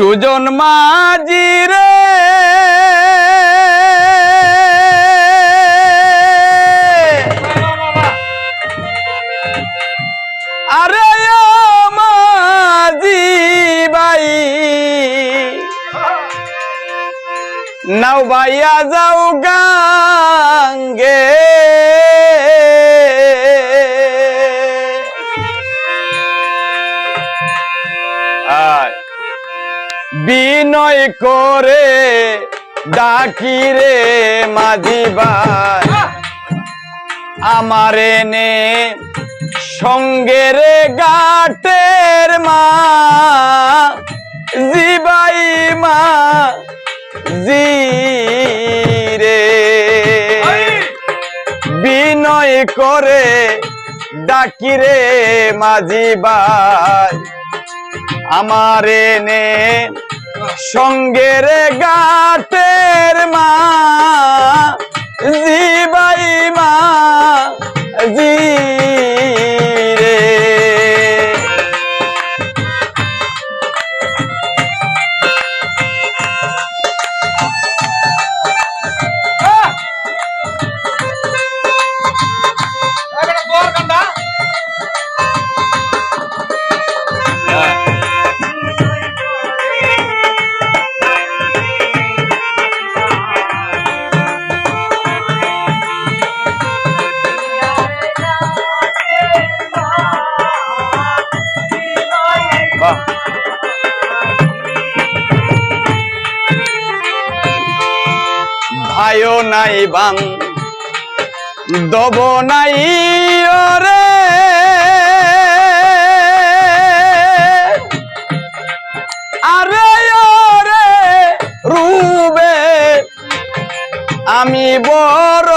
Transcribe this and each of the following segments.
সুজন মাঝি রে। আরে মাঝি বাই নাও বাইয়া যাও গাঙ্গে। বিনয় করে ডাকি রে মাঝি ভাই। আমার এনে সঙ্গে রে গাটের মা জিবাই মা জি রে বিনয় করে ডাকি রে মাঝি ভাই। আমার এনে সঙ্গের গাটের মা জিবাই মা জি নাই বাং দব নাই ওরে। আরে ওরে রুবে আমি বড়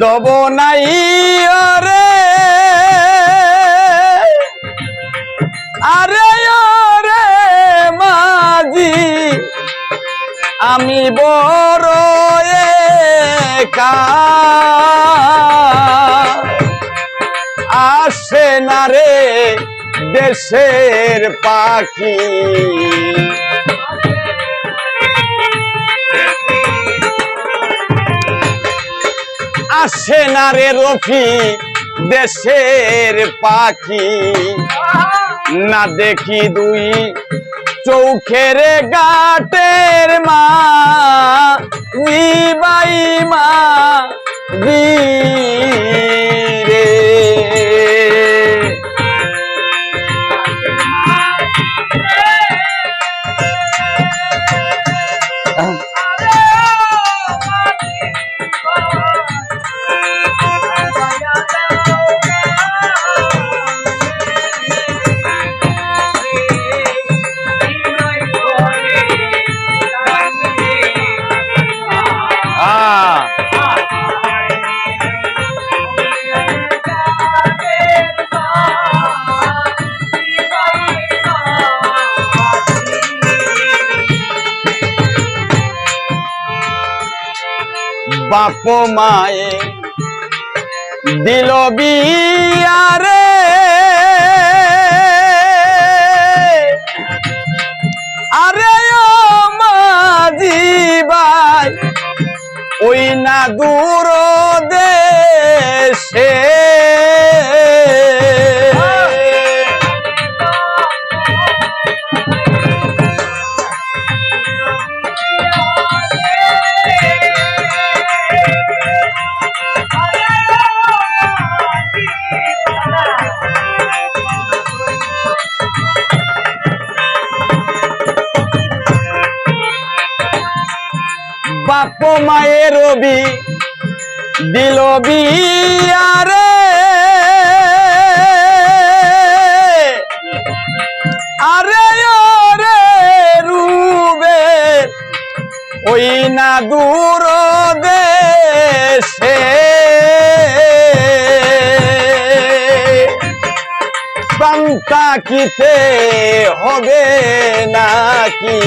দব নাই ওরে আরে ওরে মাঝি। আমি বড় আসে না রে দেশের পাখি। আসে না রে রফি দেশের পাখি। না দেখি দুই চৌখের গাটের মা বাই মা। বাপ মায়ে দিল বিয়ারে আরে ও মাঝি ভাই ওই না দূর দেশে বাপ মায়ের রবি দিল বিয়ারে আরে ও রে রুবে, ওই না দূর দেশে। প্রাণ থাকিতে হবে নাকি?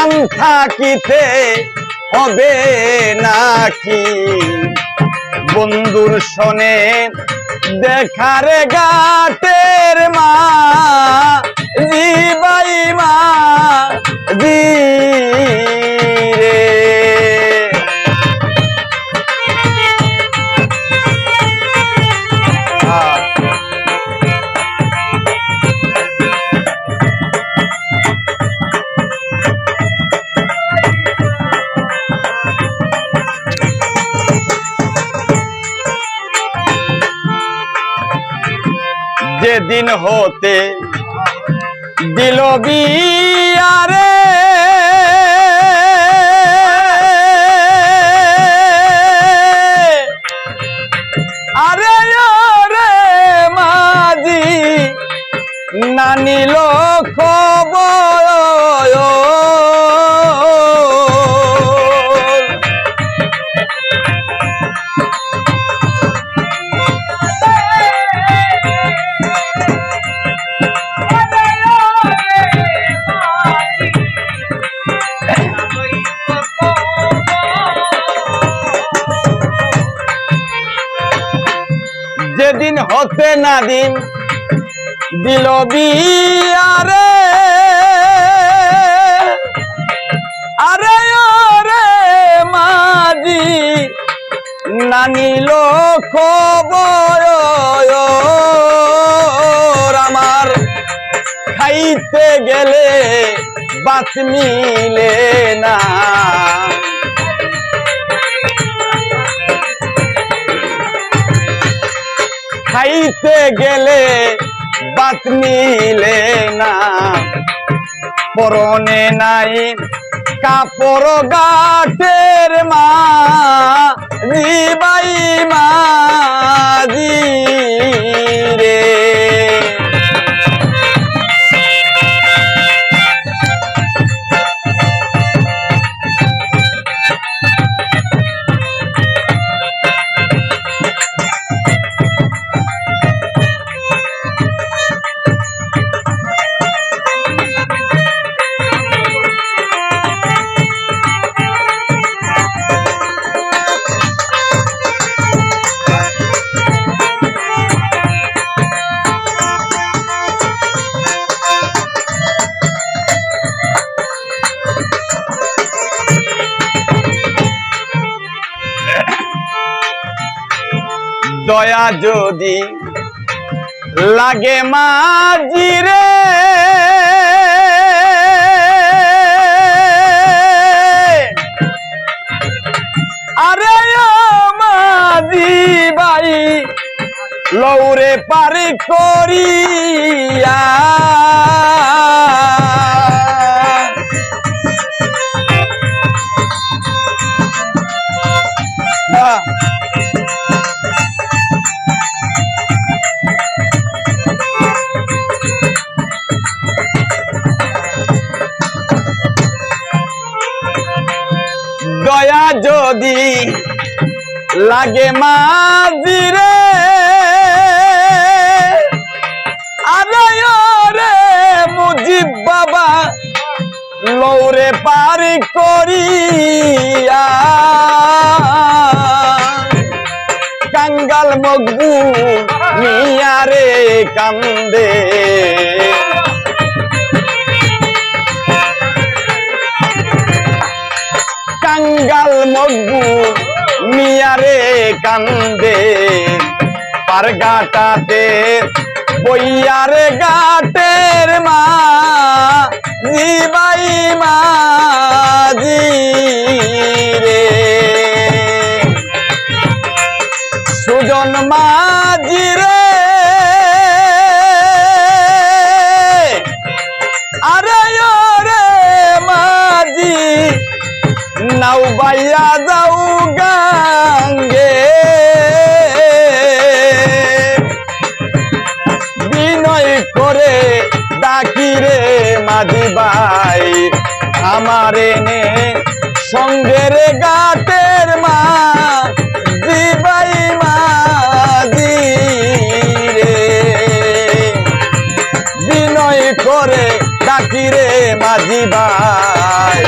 প্রাণ থাকিতে হবে নাকি? বন্ধুর শোনে দেখার গাটের মা জিবাই মা জি যেদিন হতে দিল বিয়ারে আরে রে মাঝি নানিল খবর। যেদিন হতে না দিন, দিল বিয়ারে আরে রে মাঝি নানিল খবর আমার খাইতে গেলে বাত মিলে না। খাইতে গেলে বাত নিলে না। পরনে নাই কাপড় গাটের মা জিবাই মা জি রে। যদি লাগে মাজিরে আরে মাঝি ভাই লৌরে পারি করিয়া লাগে মাঝিরে আরে রে মুজিব বাবা লৌরে পারি করিয়া। কাঙ্গাল মগবু মিয়ারে কান্দে। পার গাটাতে বইয়ার গাটের মা জিবাই মা জি মাঝি ভাই। আমার এনে সঙ্গের গাটের মা দিবাই মাঝি রে। বিনয় করে ডাকি রে মাঝি ভাই।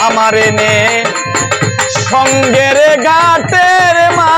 আমার এনে সঙ্গের গাটের মা